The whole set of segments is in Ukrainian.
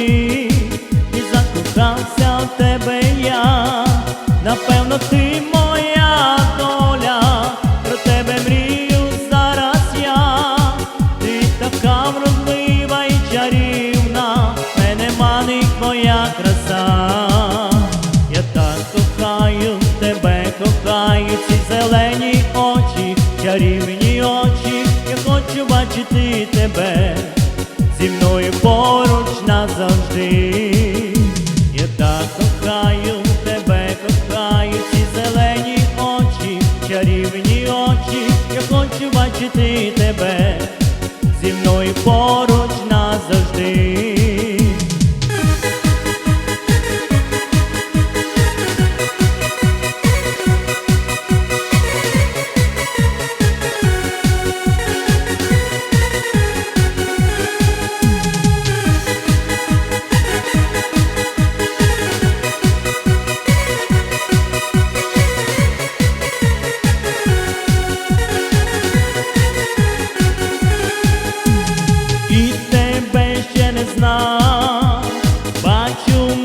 і закохався в тебе я, напевно, ти моя доля, про тебе мрію зараз я, ти така вродлива і чарівна, мене манить моя краса, я так кохаю, тебе кохаю, ці зелені очі, чарівні очі, я хочу бачити. Я так кохаю тебе, кохаю ці зелені очі, чарівні очі, я хочу бачити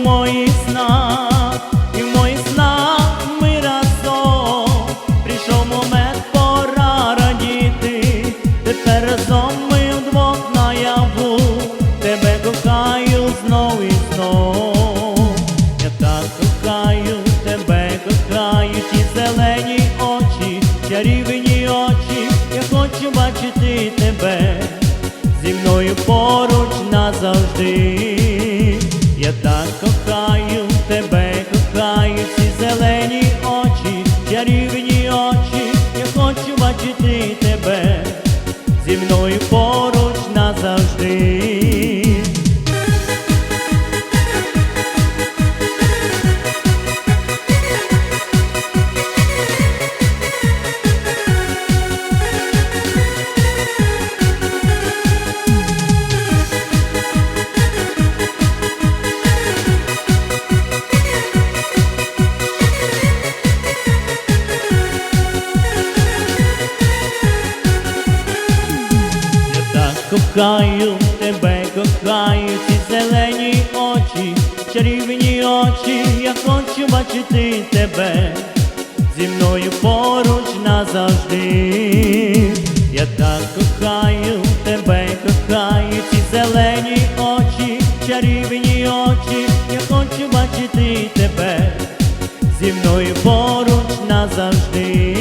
моїх снах, і моїх снах ми разом прийшов момент, пора тепер разом ми вдвох наяву, тебе кохаю знов і знов. Я так кохаю тебе, кохаю зелені очі, чарівні очі, я хочу бачити тебе зі мною поруч назавжди. Я так зі кохаю тебе, кохаю ці зелені очі, чарівні очі, я хочу бачити тебе зі мною поруч назавжди. Я так кохаю тебе, кохаю ці зелені очі, чарівні очі, я хочу бачити тебе зі мною поруч назавжди.